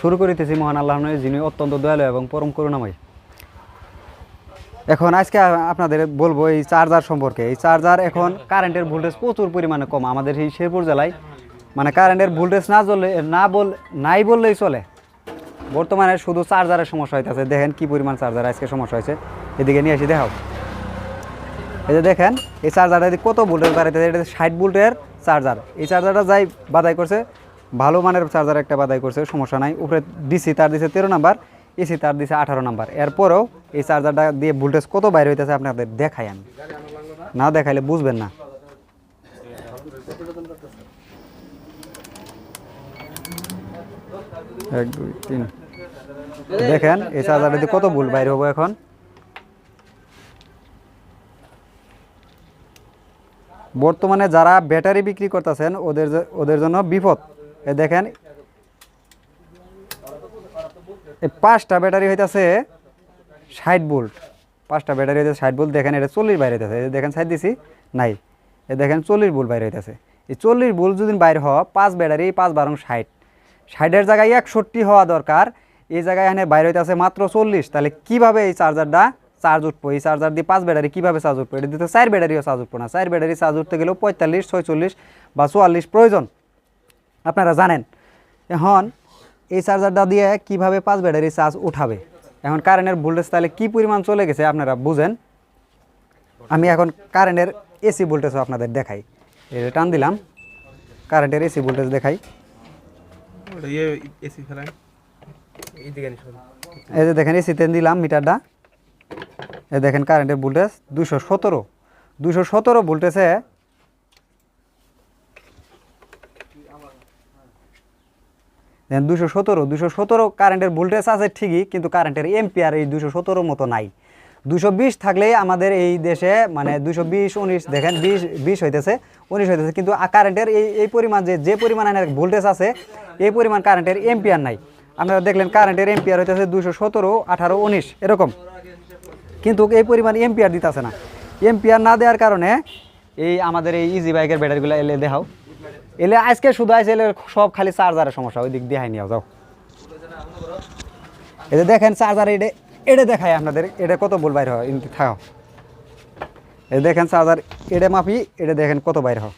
শুরু করিতেছি মহান আল্লাহ নয় যিনি অত্যন্ত দয়ালু এবং পরম করুণাময়। এখন আজকে আপনাদের বলব এই চার্জার সম্পর্কে। এই চার্জার এখন কারেন্টের ভোল্টেজ প্রচুর পরিমাণে কম। আমাদের এই শেরপুর জেলায় মানে কারেন্টের ভোল্টেজ না চললে না বল, নাই বললেই চলে। বর্তমানে শুধু চার্জারের সমস্যা হইতেছে। দেখেন কি পরিমাণ চার্জার আজকে সমস্যা হয়েছে এদিকে নিয়ে আসি, দেখাও। এই যে দেখেন, এই চার্জারটা কত ভোল্টেজ বাড়াইতেছে এটা ষাট ভোল্টের চার্জার। এই চার্জারটা যাই বাদাই করছে ভালো মানের চার্জার একটা বাদাই করছে, সমস্যা নাই। উপরে ডিসি তার দিছে তেরো নাম্বার এসি তার দিছে আঠারো নাম্বার। এরপরেও এই চার্জারটা দিয়ে ভোল্টেজ কত বাইরে হইতেছে আপনাদের দেখাই আমি। না দেখাইলে বুঝবেন না। এক, দুই, তিন। দেখেন, এই চার্জারটা দিয়ে কত ভুল বাইরে হব এখন? বর্তমানে যারা ব্যাটারি বিক্রি করতেছেন, ওদের ওদের জন্য বিপদ। এ দেখেন। এই পাঁচটা ব্যাটারি হইতেছে ষাট ভোল্ট। পাঁচটা ব্যাটারি হইতেছে ষাট ভোল্ট। দেখেন, এটা চল্লিশ বাইরে হইতেছে। দেখেন, সাইড দিছি? নাই। এ দেখেন, চল্লিশ ভোল্ট বাইরে হইতেছে। এই চল্লিশ ভোল্ট যদি বাইরে হওয়া পাঁচ ব্যাটারি, পাঁচ বারং ষাট। ষাটের জায়গায় একষট্টি হওয়া দরকার। এই জায়গায় এখানে বাইরে হইতেছে মাত্র চল্লিশ। তাহলে কীভাবে এই চার্জারটা চার্জ উঠবো? এই চার্জার দিয়ে পাঁচ ব্যাটারি কীভাবে চার্জ উঠবো? এটা দিতে চার ব্যাটারিও চার্জ উঠবো না। চার ব্যাটারি চার্জ উঠতে গেলেও পঁয়তাল্লিশ, ছয়চল্লিশ বা চুয়াল্লিশ প্রয়োজন। আপনারা জানেন। এখন এই চার্জারটা দিয়ে কীভাবে পাঁচ ব্যাটারি চার্জ উঠাবে? এখন কারেন্টের ভোল্টেজ তাহলে কী পরিমাণ চলে গেছে আপনারা বুঝেন? আমি এখন কারেন্টের এসি ভোল্টেজও আপনাদের দেখাই। এটা টান দিলাম কারেন্টের এসি ভোল্টেজ দেখাই। ইয়ে এই যে দেখেন এসি এসিতে দিলাম মিটারটা। এই দেখেন কারেন্টের ভোল্টেজ দুশো সতেরো। দুশো সতেরো ভোল্টেজে দেখেন দুশো সতেরো দুশো সতেরো কারেন্টের ভোল্টেজ আছে ঠিকই, কিন্তু কারেন্টের এম্পিয়ার এই দুশো সতেরোর মতো নাই। দুশো বিশ থাকলেই আমাদের এই দেশে মানে দুশো বিশ, উনিশ, দেখেন বিশ বিশ হইতেছে, উনিশ হইতেছে, কিন্তু কারেন্টের এই এই পরিমাণ যে যে পরিমাণের ভোল্টেজ আছে, এই পরিমাণ কারেন্টের এম্পিয়ার নাই। আপনারা দেখলেন কারেন্টের এম্পিয়ার হইতেছে দুশো সতেরো, আঠারো, উনিশ, এরকম। কিন্তু এই পরিমাণ এম্পিয়ার দিতেছে না। এম্পিয়ার না দেওয়ার কারণে এই আমাদের এই ইজি বাইকের ব্যাটারিগুলো এলে দেখাও। এলে আজকে শুধু আইসে এলে সব খালি চার্জারের সমস্যা ওই দিক দেখাই নিয়ে যাও। এটা দেখেন চার্জার এটা এটা দেখায় আপনাদের এটা কত বল বাইরে হয় ইনতে থাও। এটা দেখেন চার্জার এটা মাপি এটা দেখেন কত বাইরে হয়।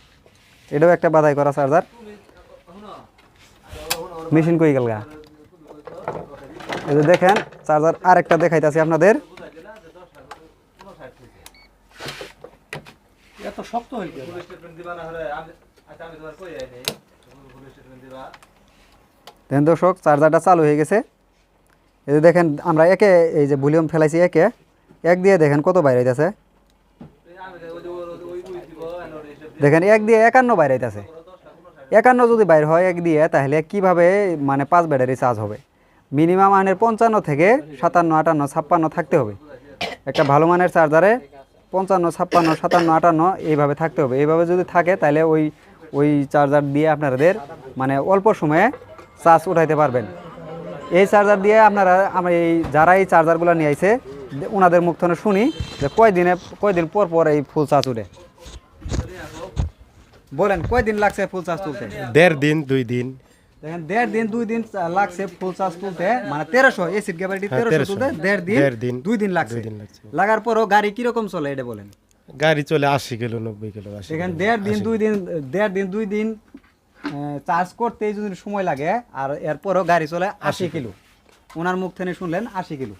এটাও একটা বাধাই করা চার্জার। মেশিন কই গেল গা? এটা দেখেন, চার্জার আরেকটা দেখাইতেছি আপনাদের। এত শক্ত হয়ে দেখেন দর্শক, চার্জারটা চালু হয়ে গেছে। এই দেখেন, আমরা একে, এই যে ভলিউম ফেলাইছি একে, এক দিয়ে দেখেন কত বাইরে হইতেছে দেখেন, এক দিয়ে একান্ন বাইরে হইতেছে একান্ন যদি বাইর হয়, এক দিয়ে, তাহলে কীভাবে মানে পাঁচ ব্যাটারি চার্জ হবে? মিনিমাম মানের পঞ্চান্ন থেকে সাতান্ন, আটান্ন, ছাপ্পান্ন থাকতে হবে। একটা ভালো মানের চার্জারে পঞ্চান্ন, ছাপ্পান্ন, সাতান্ন, আটান্ন, এইভাবে থাকতে হবে। এইভাবে যদি থাকে, তাহলে ওই ওই চার্জার দিয়ে আপনাদের মানে অল্প সময়ে চার্জ উঠাইতে পারবেন। এই চার্জার দিয়ে আপনারা আমরা এই যারা এই চার্জারগুলো নিয়ে আইছে ওনাদের মুখ থেকে শুনি যে কয়দিনে কয়দিন পর পর এই ফুল চার্জ উঠে। বলেন কয়দিন লাগছে ফুল চার্জ তুলতে? দেড় দিন দুই দিন। দেখেন দেড় দিন দুই দিন লাগছে ফুল চার্জ তুলতে মানে তেরোশো এসিড হ্যাঁ, তেরোশো। তুলতে দেড় দিন দুই দিন লাগছে। লাগার পরও গাড়ি কীরকম চলে এটা বলেন। গাড়ি চলে আশি কিলো নব্বই কিলো এখানে দেড় দিন দুই দিন দেড় দিন দুই দিন চার্জ করতেই যদি সময় লাগে আর এরপরও গাড়ি চলে আশি কিলো। ওনার মুখ থেকে শুনলেন আশি কিলো।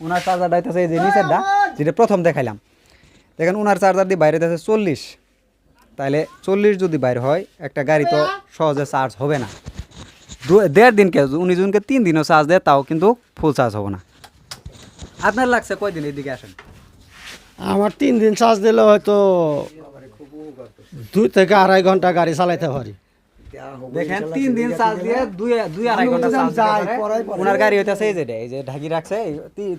ওনার চার্জার ডাইতেছে এই যে নিচেরটা যেটা প্রথম দেখাইলাম। দেখেন ওনার চার্জার দিয়ে বাইরে দিতেছে চল্লিশ। তাহলে চল্লিশ যদি বাইরে হয় একটা গাড়ি তো সহজে চার্জ হবে না। দু- দেড় দিনকে উনি জনকে তিন দিনও চার্জ দেয় তাও কিন্তু ফুল চার্জ হবে না। আপনার লাগছে কয়দিন? এদিকে আসেন। আমার তিন দিন চার্জ দিলে হয়তো দুই থেকে আড়াই ঘণ্টা গাড়ি চালাইতে পারি। দেখেন তিন দিন চার্জ দিয়ে দুই দুই আড়াই ঘণ্টা চার্জ দিতে ওনার গাড়ি হইতাছে এই যে এই যে ঢাকি রাখছে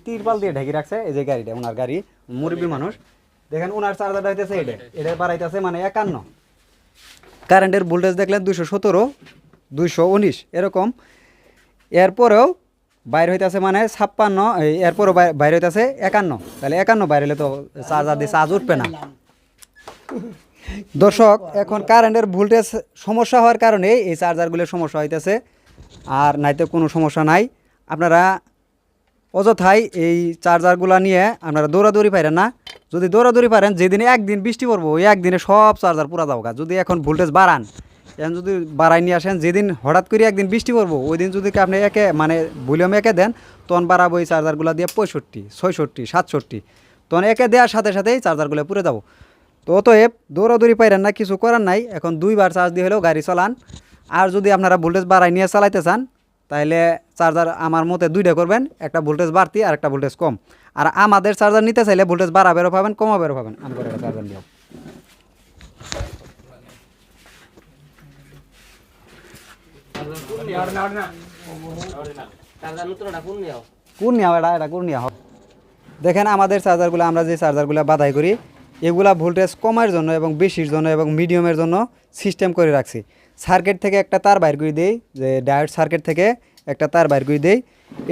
তিরপাল দিয়ে ঢাকি রাখছে এই যে গাড়িটা ওনার গাড়ি মুরব্বী মানুষ। দেখেন ওনার চার্জারটা হইতেছে এটা এটা বাড়াইতেছে মানে একান্ন। কারেন্টের ভোল্টেজ দেখলেন দুশো সতেরো দুইশো উনিশ এরকম। এরপরেও বাইরে হইতেছে মানে ছাপ্পান্ন এরপরও বাই- বাইরে হইতেছে একান্ন। তাহলে একান্ন বাইরে হলে তো চার্জার দিয়ে চার্জ উঠবে না। দর্শক, এখন কারেন্টের ভোল্টেজ সমস্যা হওয়ার কারণে এই চার্জারগুলোর সমস্যা হইতেছে, আর নাইতে কোনো সমস্যা নাই। আপনারা অযথাই এই চার্জারগুলো নিয়ে আপনারা দৌড়াদৌড়ি পারেন না। যদি দৌড়াদৌড়ি পারেন, যেদিনে একদিন বৃষ্টি পড়ব, ওই একদিনে সব চার্জার পুরা গা। যদি এখন ভোল্টেজ বাড়ান এখন যদি বাড়াই নিয়ে আসেন, যেদিন হঠাৎ করে একদিন বৃষ্টি পড়ব ওই দিন যদি আপনি একে মানে ভলিউম একে দেন, তখন বাড়াবো এই চার্জারগুলো দিয়ে পঁয়ষট্টি, ছয়ষট্টি, সাতষট্টি। তখন একে দেওয়ার সাথে সাথেই চার্জারগুলো পুরে যাব। তো অতএব দৌড়াদৌড়ি পাইরেন না, কিছু করার নাই। এখন দুইবার চার্জ দিয়ে হলেও গাড়ি চালান। আর যদি আপনারা ভোল্টেজ বাড়াই নিয়ে চালাইতে চান তাহলে চার্জার আমার মতে দুইটা করবেন, একটা ভোল্টেজ বাড়তি আর একটা ভোল্টেজ কম। আর আমাদের চার্জার নিতে চাইলে ভোল্টেজ বাড়াবেরও পাবেন কমাবেরও পাবেন। আমি চার্জার নিও দেখেন আমাদের চার্জারগুলো, আমরা যে চার্জারগুলো বাধাই করি, এগুলা ভোল্টেজ কমার জন্য এবং বেশির জন্য এবং মিডিয়ামের জন্য সিস্টেম করে রাখছি। সার্কিট থেকে একটা তার বাইর করে দেই, যে ডায়োড সার্কিট থেকে একটা তার বাইর করে দেই।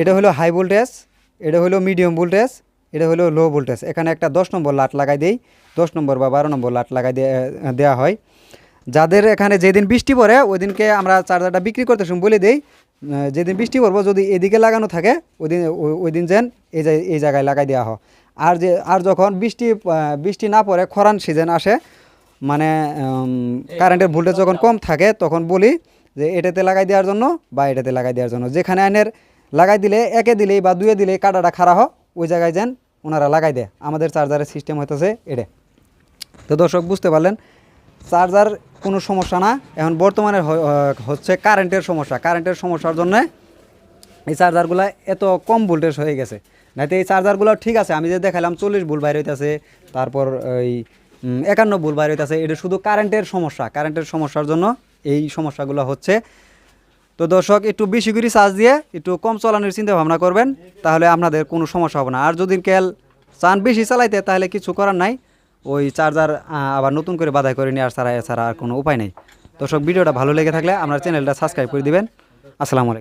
এটা হলো হাই ভোল্টেজ এটা হলো মিডিয়াম ভোল্টেজ এটা হলো লো ভোল্টেজ এখানে একটা দশ নম্বর লাট লাগাই দেই, দশ নম্বর বা বারো নম্বর লাট লাগাই দেওয়া হয়। যাদের এখানে যেদিন বৃষ্টি পড়ে ওই দিনকে আমরা চার্জারটা বিক্রি করতে সময় বলে দিই যেদিন বৃষ্টি পড়ব যদি এদিকে লাগানো থাকে ওই দিন ওই- দিন যেন এই এই জায়গায় লাগাই দেওয়া হয়। আর যে আর যখন বৃষ্টি বৃষ্টি না পড়ে খরান সিজন আসে মানে কারেন্টের ভোল্টেজ যখন কম থাকে তখন বলি যে এটাতে লাগাই দেওয়ার জন্য বা এটাতে লাগাই দেওয়ার জন্য। যেখানে আইনের লাগাই দিলে একে দিলেই বা দুয়ে দিলেই কাটাটা খারাপ হয় ওই জায়গায় যেন ওনারা লাগাই দেয়। আমাদের চার্জারের সিস্টেম হইতেছে এটা তো দর্শক বুঝতে পারলেন চার্জার কোনো সমস্যা না। এখন বর্তমানে হচ্ছে কারেন্টের সমস্যা। কারেন্টের সমস্যার জন্য এই চার্জারগুলো এত কম ভোল্টেজ হয়ে গেছে। নাইতে এই চার্জারগুলো ঠিক আছে আমি যে দেখালাম চল্লিশ ভোল্ট বাইরে হইতেছে তারপর উম, একান্ন ভোল্ট বাইরে হইতেছে এটা শুধু কারেন্টের সমস্যা। কারেন্টের সমস্যার জন্য এই সমস্যাগুলো হচ্ছে। তো দর্শক একটু বেশি করে চার্জ দিয়ে একটু কম চালানোর চিন্তা ভাবনা করবেন তাহলে আপনাদের কোনো সমস্যা হবে না। আর যদি কেল চান বেশি চালাইতে তাহলে কিছু করার নাই। ওই চার্জার আবার নতুন করে বাধাই করে নিয়ে ছাড়া এছাড়া আর কোনো উপায় নেই। দর্শক, ভিডিওটা ভালো লেগে থাকলে আপনার চ্যানেলটা সাবস্ক্রাইব করে দিবেন। আসসালামু আলাইকুম।